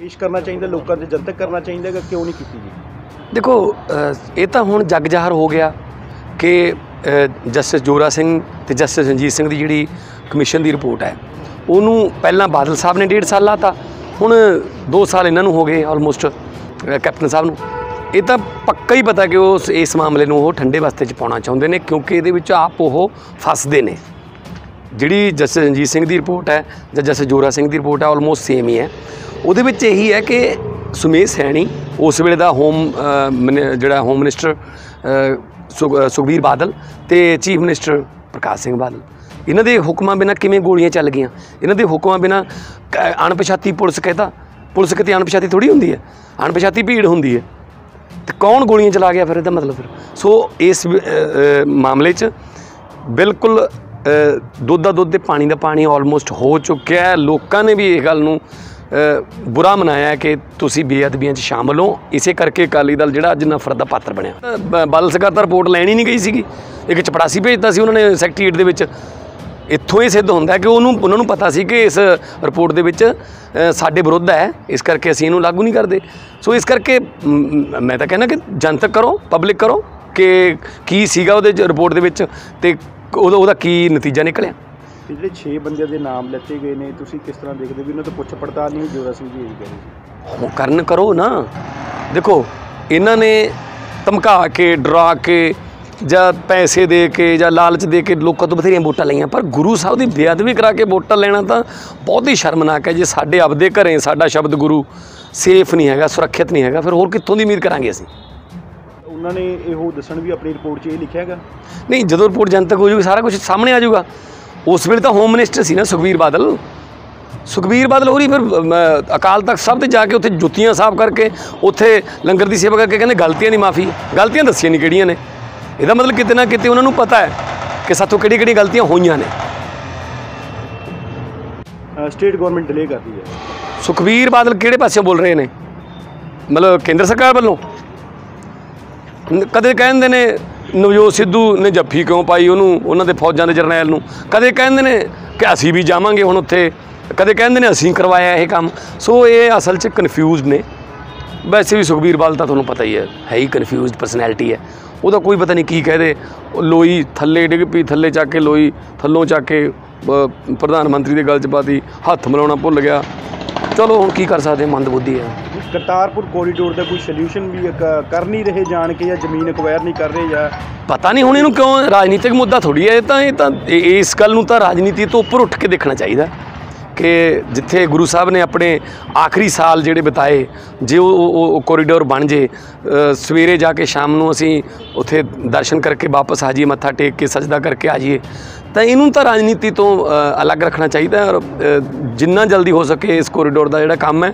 ਪੇਸ਼ ਕਰਨਾ ਚਾਹੀਦਾ, ਲੋਕਾਂ ਦੇ ਜਨਤਕ ਕਰਨਾ ਚਾਹੀਦਾ ਕਿ ਕਿਉਂ ਨਹੀਂ ਕੀਤੀ ਜੀ? ਦੇਖੋ ਇਹ ਤਾਂ ਹੁਣ ਜੱਗ ਜ਼ਾਹਰ ਹੋ ਗਿਆ ਕਿ ਜਸਟਿਸ ਜੋਰਾ ਸਿੰਘ ਤੇ ਜਸਟਿਸ ਰਣਜੀਤ ਸਿੰਘ ਦੀ ਜਿਹੜੀ ਕਮਿਸ਼ਨ ਦੀ ਰਿਪੋਰਟ ਹੈ, ਉਹਨੂੰ ਪਹਿਲਾਂ ਬਾਦਲ ਸਾਹਿਬ ਨੇ ਡੇਢ ਸਾਲ ਲਾਤਾ, ਹੁਣ 2 ਸਾਲ ਇਹਨਾਂ ਨੂੰ ਹੋ ਗਏ ਆਲਮੋਸਟ ਕੈਪਟਨ ਸਾਹਿਬ ਨੂੰ। ਇਹ ਤਾਂ ਪੱਕਾ ਹੀ ਪਤਾ ਕਿ ਉਹ ਇਸ ਮਾਮਲੇ ਨੂੰ ਉਹ ਠੰਡੇ ਵਾਸਤੇ 'ਚ ਪਾਉਣਾ ਚਾਹੁੰਦੇ ਨੇ, ਕਿਉਂਕਿ ਇਹਦੇ ਵਿੱਚ ਆਪ ਉਹ ਫਸਦੇ ਨੇ। ਜਿਹੜੀ ਜਸਟਿਸ ਰਣਜੀਤ ਸਿੰਘ ਦੀ ਰਿਪੋਰਟ ਹੈ ਜਾਂ ਜਸਟਿਸ ਜੋਰਾ ਸਿੰਘ ਦੀ ਰਿਪੋਰਟ ਹੈ ਆਲਮੋਸਟ ਸੇਮ ਹੀ ਹੈ। ਉਹਦੇ ਵਿੱਚ ਇਹੀ ਹੈ ਕਿ ਸੁਮੇਸ਼ ਸੈਣੀ ਉਸ ਵੇਲੇ ਦਾ ਹੋਮ ਮਨ- ਜਿਹੜਾ home minister uh, Sukhbir Badal ਤੇ ਚੀਫ ਮਿਨਿਸਟਰ ਪ੍ਰਕਾਸ਼ ਸਿੰਘ ਬਾਦਲ। ਇਹਨਾਂ ਦੇ ਹੁਕਮਾਂ ਬਿਨਾਂ ਕਿਵੇਂ ਗੋਲੀਆਂ ਚੱਲ ਗਈਆਂ? ਇਹਨਾਂ ਦੇ ਹੁਕਮਾਂ ਬਿਨਾਂ ਕ- ਅਣਪਛਾਤੀ ਪੁਲਿਸ ਕਹਿੰਦਾ ਪੁਲਿਸ ਕਿਤੇ ਅਣਪਛਾਤੀ ਥੋੜੀ ਹੁੰਦੀ ਹੈ? ਅਣਪਛਾਤੀ ਭੀੜ ਹੁੰਦੀ ਹੈ। ਤੇ ਕੌਣ ਗੋਲੀਆਂ ਚਲਾ ਗਿਆ ਫਿਰ ਇਹਦਾ ਮਤਲਬ ਫਿਰ? ਸੋ ਇਸ ਮਾਮਲੇ 'ਚ ਬਿਲਕੁਲ ਦੁੱਧ ਦਾ ਦੁੱਧ ਤੇ ਪਾਣੀ ਦਾ ਪਾਣੀ ਆਲਮੋਸਟ ਹੋ ਚੁੱਕਿਆ ਹੈ। ਲੋਕਾਂ ਨੇ ਵੀ ਇਹ ਗੱਲ ਨੂੰ ਬੁਰਾ ਮਨਾਇਆ ਕਿ ਤੁਸੀਂ ਬੇਅਦਬੀਆਂ 'ਚ ਸ਼ਾਮਲ ਹੋ। ਇਸੇ ਕਰਕੇ ਅਕਾਲੀ ਦਲ ਜਿਹੜਾ ਅੱਜ ਨਫ਼ਰਤ ਦਾ ਪਾਤਰ ਬਣਿਆ। ਬ- ਬਾਦਲ ਸਰਕਾਰ ਤਾਂ ਰਿਪੋਰਟ ਲੈਣੀ ਨਹੀਂ ਗਈ ਸੀਗੀ। ਇੱਕ ਚਪੜਾਸੀ ਭੇਜਤਾ ਸੀ ਉਹਨਾਂ ਨੇ ਸੈਕਟਰੀਏਟ ਦੇ ਵਿੱਚ। ਇੱਥੋਂ ਇਹ ਸਿੱਧ ਹੁੰਦਾ ਕਿ ਉਹਨੂੰ, ਉਹਨਾਂ ਨੂੰ ਪਤਾ ਸੀ ਕਿ ਇਸ ਰਿਪੋਰਟ ਦੇ ਵਿੱਚ ਸਾਡੇ ਵਿਰੁੱਧ ਹੈ। ਇਸ ਕਰਕੇ ਅਸੀਂ ਇਹਨੂੰ ਲਾਗੂ ਨਹੀਂ ਕਰਦੇ। ਸੋ ਇਸ ਕਰਕੇ, ਮੈਂ ਤਾਂ ਕਹਿੰਦਾ ਕਿ ਜਨਤਕ ਕਰੋ, ਪਬਲਿਕ ਕਰੋ ਕਿ ਕੀ ਸੀਗਾ ਉਹਦੇ ਰਿਪੋਰਟ ਦੇ ਵਿੱਚ ਤੇ ਉਹਦਾ ਉਹਦਾ ਕੀ ਨਤੀਜਾ ਨਿਕਲਿਆ। ਤੇ ਜਿਹੜੇ 6 ਬੰਦਿਆਂ ਦੇ ਨਾਮ ਲੱਤੇ ਗਏ ਨੇ ਤੁਸੀਂ ਕਿਸ ਤਰ੍ਹਾਂ ਦੇਖਦੇ ਵੀ ਉਹਨਾਂ ਤੋਂ ਪੁੱਛ ਪੜਤਾਲ ਨਹੀਂ ਜੋਰਾ ਸਿੰਘ ਜੀ ਇਹੀ ਕਹਿ ਰਹੇ ਸੀ। ਉਹ ਕਰਨ ਕਰੋ ਨਾ। ਦੇਖੋ ਇਹਨਾਂ ਨੇ ਧਮਕਾ ਕੇ ਡਰਾ ਕੇ ਜਾਂ ਪੈਸੇ ਦੇ ਕੇ ਜਾਂ ਲਾਲਚ ਦੇ ਕੇ ਲੋਕਾਂ ਤੋਂ ਬਥੇਰੀਆਂ ਵੋਟਾਂ ਲਈਆਂ ਪਰ ਗੁਰੂ ਸਾਹਿਬ ਦੀ ਬੇਅਦਬੀ ਕਰਾ ਕੇ ਵੋਟਾਂ ਲੈਣਾ ਤਾਂ ਬਹੁਤ ਹੀ ਸ਼ਰਮਨਾਕ ਹੈ। ਜੇ ਸਾਡੇ ਆਪਦੇ ਘਰੇ ਸਾਡਾ ਸ਼ਬਦ ਗੁਰੂ ਸੇਫ ਨਹੀਂ ਹੈਗਾ ਸੁਰੱਖਿਅਤ ਨਹੀਂ ਹੈਗਾ ਫਿਰ ਹੋਰ ਕਿੱਥੋਂ ਦੀ ਉਮੀਦ ਕਰਾਂਗੇ ਅਸੀਂ? ਉਹਨਾਂ ਨੇ ਇਹੋ ਦੱਸਣ ਵੀ ਆਪਣੀ ਰਿਪੋਰਟ 'ਚ ਇਹ ਲਿਖਿਆ ਹੈਗਾ। ਨਹੀਂ ਜਦੋਂ ਰਿਪੋਰਟ ਜਨਤਕ ਹੋ ਜੂਗੀ ਸਾਰਾ ਕੁਝ ਸਾਹਮਣੇ ਆ ਜਾਊਗਾ। ਉਸ ਵੇਲੇ ਤਾਂ ਹੋਮ ਮਿਨਿਸਟਰ ਸੀ ਨਾ ਸੁਖਬੀਰ ਬਾਦਲ। ਸੁਖਬੀਰ ਬਾਦਲ ਹੋਰੀ ਫਿਰ ਅਕਾਲ ਤਖਤ ਸਾਹਿਬ ਤੇ ਜਾ ਕੇ ਉੱਥੇ ਜੁੱਤੀਆਂ ਸਾਫ਼ ਕਰਕੇ ਉੱਥੇ ਲੰਗਰ ਦੀ ਸੇਵਾ ਕਰਕੇ ਕਹਿੰਦੇ ਗਲਤੀਆਂ ਦੀ ਮਾਫੀ। ਗਲਤੀਆਂ ਦੱਸੀਆਂ ਨਹੀਂ ਕਿਹੜੀਆਂ ਨੇ। ਇਹਦਾ ਮਤਲਬ ਕਿਤੇ ਨਾ ਕਿਤੇ ਉਹਨਾਂ ਨੂੰ ਪਤਾ ਹੈ ਕਿ ਸਾਥੋਂ ਕਿਹੜੀ ਕਿਹੜੀ ਗਲਤੀਆਂ ਹੋਈਆਂ ਨੇ। ਸਟੇਟ ਗਵਰਨਮੈਂਟ ਡਿਲੇ ਕਰਦੀ ਹੈ। ਸੁਖਬੀਰ ਬਾਦਲ ਕਿਹੜੇ ਪਾਸੇ ਬੋਲ ਰਹੇ ਨੇ? ਮਤਲਬ ਕੇਂਦਰ ਸਰਕਾਰ ਵੱਲੋਂ? ਕਦੇ ਕਹਿੰਦੇ ਨੇ ਨਵਜੋਤ ਸਿੱਧੂ ਨੇ ਜੱਫੀ ਕਿਉਂ ਪਾਈ ਉਹਨੂੰ? ਉਹਨਾਂ ਦੇ ਫੌਜਾਂ ਦੇ ਜਰਨੈਲ ਨੂੰ। ਕਦੇ ਕਹਿੰਦੇ ਨੇ ਕਿ ਅਸੀਂ ਵੀ ਜਾਵਾਂਗੇ ਹੁਣ ਉੱਥੇ। ਕਦੇ ਕਹਿੰਦੇ ਨੇ ਅਸੀਂ ਕਰਵਾਇਆ ਇਹ ਕੰਮ। ਸੋ ਇਹ ਅਸਲ 'ਚ ਕਨਫਿਊਜ਼ਡ ਨੇ। ਵੈਸੇ ਵੀ ਸੁਖਬੀਰ ਬਾਦਲ ਤਾਂ ਤੁਹਾਨੂੰ ਪਤਾ ਹੀ ਹੈ ਹੈ ਹੀ ਕਨਫਿਊਜ਼ਡ ਪਰਸਨੈਲਿਟੀ ਹੈ। ਉਹਦਾ ਕੋਈ ਪਤਾ ਨਹੀਂ ਕੀ ਕਹਦੇ ਉਹ ਲੋਈ ਥੱਲੇ ਡਿੱਗ ਪਈ ਥੱਲੇ ਚੱਕ ਕੇ ਲੋਈ ਥੱਲੋਂ ਚੱਕ ਕੇ ਪ੍ਰਧਾਨ ਮੰਤਰੀ ਦੇ ਗਲ 'ਚ ਪਾਤੀ ਹੱਥ ਮਿਲਾਉਣਾ ਭੁੱਲ ਗਿਆ। ਚਲੋ ਹੁਣ ਕੀ ਕਰ ਸਕਦੇ ਹਾਂ, ਮੰਦਬੁੱਧੀ ਹੈ। ਕਰਤਾਰਪੁਰ ਕੋਰੀਡੋਰ ਦਾ ਕੋਈ ਸੋਲੂਸ਼ਨ ਵੀ ਕ- ਕਰ ਨਹੀਂ ਰਹੇ ਜਾਣ ਕੇ ਜਾਂ ਜ਼ਮੀਨ ਅਕਵਾਇਰ ਨਹੀਂ ਕਰ ਰਹੇ ਜਾਂ ਪਤਾ ਨਹੀਂ ਹੁਣ ਇਹਨੂੰ ਕਿਉਂ ਰਾਜਨੀਤਿਕ ਮੁੱਦਾ ਥੋੜੀ ਹੈ ਇਹ ਤਾਂ ਇਹ ਤਾਂ ਇਹ- ਇਸ ਗੱਲ ਨੂੰ ਤਾਂ ਰਾਜਨੀਤੀ ਤੋਂ ਉੱਪਰ ਉੱਠ ਕੇ ਦੇਖਣਾ ਚਾਹੀਦਾ ਕਿ ਜਿੱਥੇ ਗੁਰੂ ਸਾਹਿਬ ਨੇ ਆਪਣੇ ਆਖਰੀ ਸਾਲ ਜਿਹੜੇ ਬਿਤਾਏ ਜੇ ਉਹ ਉਹ- ਉਹ ਕੋਰੀਡੋਰ ਬਣ ਜੇ ਅ, ਸਵੇਰੇ ਜਾ ਕੇ ਸ਼ਾਮ ਨੂੰ ਅਸੀਂ ਉੱਥੇ ਦਰਸ਼ਨ ਕਰਕੇ ਵਾਪਸ ਆ ਜਾਈਏ ਮੱਥਾ ਟੇਕ ਕੇ ਸਜਦਾ ਕਰਕੇ ਆ ਜਾਈਏ ਤਾਂ ਇਹਨੂੰ ਤਾਂ ਰਾਜਨੀਤੀ ਤੋਂ ਅ, ਅਲੱਗ ਰੱਖਣਾ ਚਾਹੀਦਾ ਔਰ ਅ, ਜਿੰਨਾ ਜਲਦੀ ਹੋ ਸਕੇ ਇਸ ਕੋਰੀਡੋਰ ਦਾ ਜਿਹੜਾ ਕੰਮ ਹੈ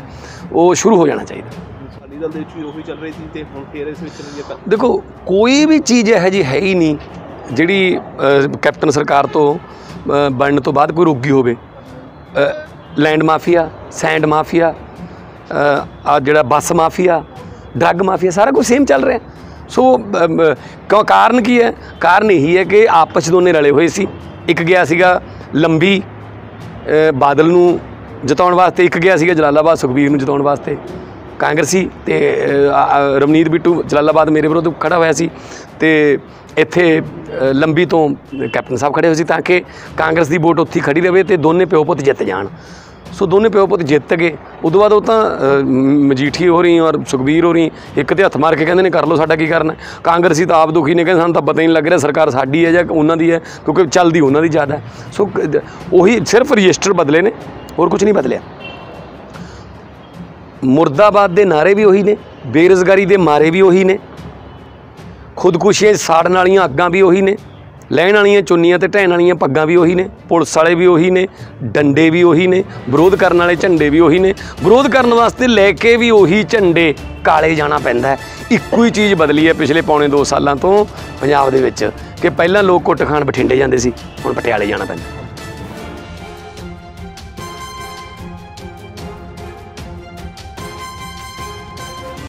ਉਹ ਸ਼ੁਰੂ ਹੋ ਜਾਣਾ ਚਾਹੀਦਾ। ਅਕਾਲੀ ਦਲ ਦੇ ਵਿੱਚ ਵੀ ਉਹੀ ਚੱਲ ਰਹੀ ਸੀ ਤੇ ਹੁਣ ਫੇਰ ਇਸ ਵਿੱਚ ਦੇਖੋ ਕੋਈ ਵੀ ਚੀਜ਼ ਇਹੋ ਜਿਹੀ ਹੈ ਹੀ ਨਹੀਂ ਜਿਹੜੀ ਕੈਪਟਨ ਸਰਕਾਰ ਤੋਂ ਬਣਨ ਤੋਂ ਬਾਅਦ ਕੋਈ ਰੁਕੀ ਹੋਵੇ। ਲੈਂਡ ਮਾਫੀਆ ਸੈਂਡ ਮਾਫੀਆ ਆ ਜਿਹੜਾ ਬੱਸ ਮਾਫੀਆ ਡਰੱਗ ਮਾਫੀਆ ਸਾਰਾ ਕੁਝ ਸੇਮ ਚੱਲ ਰਿਹਾ। ਸੋ ਕਿਉਂ ਕਾਰਨ ਕੀ ਹੈ? ਕਾਰਨ ਇਹੀ ਹੈ ਕਿ ਆਪਸ ਦੋਨੇ ਰਲੇ ਹੋਏ ਸੀ। ਇੱਕ ਗਿਆ ਸੀਗਾ ਲੰਬੀ ਬਾਦਲ ਨੂੰ ਜਿਤਾਉਣ ਵਾਸਤੇ ਇੱਕ ਗਿਆ ਸੀਗਾ ਜਲਾਲਾਬਾਦ ਸੁਖਬੀਰ ਨੂੰ ਜਿਤਾਉਣ ਵਾਸਤੇ। ਕਾਂਗਰਸੀ ਤੇ ਅ, ਰਵਨੀਤ ਬਿੱਟੂ ਜਲਾਲਾਬਾਦ ਮੇਰੇ ਵਿਰੁੱਧ ਖੜਾ ਹੋਇਆ ਸੀ ਤੇ ਇੱਥੇ ਲੰਬੀ ਤੋਂ ਕੈਪਟਨ ਸਾਹਿਬ ਖੜੇ ਹੋਏ ਸੀ ਤਾਂ ਕਿ ਕਾਂਗਰਸ ਦੀ ਵੋਟ ਉੱਥੇ ਹੀ ਖੜੀ ਰਹੇ ਤੇ ਦੋਨੇ ਪਿਓ ਪੁੱਤ ਜਿੱਤ ਜਾਣ। ਸੋ ਦੋਨੇ ਪਿਓ ਪੁੱਤ ਜਿੱਤ ਗਏ। ਉਦੋਂ ਬਾਅਦ ਉਹ ਤਾਂ ਮਜੀਠੀ ਹੋ ਰਹੀ ਔਰ ਸੁਖਬੀਰ ਹੋ ਰਹੀ ਇੱਕ ਤੇ ਹੱਥ ਮਾਰ ਕੇ ਕਹਿੰਦੇ ਨੇ ਕਰ ਲਓ ਸਾਡਾ ਕੀ ਕਰਨਾ ਕਾਂਗਰਸੀ ਤਾਂ ਆਪ ਦੁਖੀ ਨੇ ਕਹਿੰਦੇ ਸਾਨੂੰ ਤਾਂ ਪਤਾ ਹੀ ਨਹੀਂ ਲੱਗ ਰਿਹਾ ਸਰਕਾਰ ਸਾਡੀ ਹੈ ਜਾਂ ਉਹਨਾਂ ਦੀ ਹੈ ਕਿਉਂਕਿ ਚੱਲਦੀ ਉਹਨਾਂ ਦੀ ਜ਼ਿਆਦਾ ਸੋ ਉਹੀ ਸਿਰਫ ਰਜਿਸਟਰ ਬਦਲੇ ਨੇ। ਹੋਰ ਕੁਝ ਨਹੀਂ ਬਦਲਿਆ। ਮੁਰਦਾਬਾਦ ਦੇ ਨਾਰੇ ਵੀ ਉਹੀ ਨੇ, ਬੇਰੁਜ਼ਗਾਰੀ ਦੇ ਮਾਰੇ ਵੀ ਉਹੀ ਨੇ, ਖੁਦਕੁਸ਼ੀਆਂ ਸਾੜਨ ਵਾਲੀਆਂ ਅੱਗਾਂ ਵੀ ਉਹੀ ਨੇ, ਲੈਣ ਵਾਲੀਆਂ ਚੁੰਨੀਆਂ ਤੇ ਢਹਿਣ ਵਾਲੀਆਂ ਪੱਗਾਂ ਵੀ ਉਹੀ ਨੇ, ਪੁਲਿਸ ਵਾਲੇ ਵੀ ਉਹੀ ਨੇ, ਡੰਡੇ ਵੀ ਉਹੀ ਨੇ, ਵਿਰੋਧ ਕਰਨ ਵਾਲੇ ਝੰਡੇ ਵੀ ਉਹੀ ਨੇ, ਵਿਰੋਧ ਕਰਨ ਵਾਸਤੇ ਲੈ ਕੇ ਵੀ ਉਹੀ ਝੰਡੇ ਕਾਲੇ ਜਾਣਾ ਪੈਂਦਾ ਹੈ। ਇੱਕੋ ਹੀ ਚੀਜ਼ ਬਦਲੀ ਹੈ ਪਿਛਲੇ ਪੌਣੇ 2 ਸਾਲਾਂ ਤੋਂ ਪੰਜਾਬ ਦੇ ਵਿੱਚ, ਕਿ ਪਹਿਲਾਂ ਲੋਕ ਕੁੱਟ ਖਾਣ ਬਠਿੰਡੇ ਜਾਂਦੇ ਸੀ, ਹੁਣ ਪਟਿਆਲੇ ਜਾਣਾ ਪੈਂਦਾ।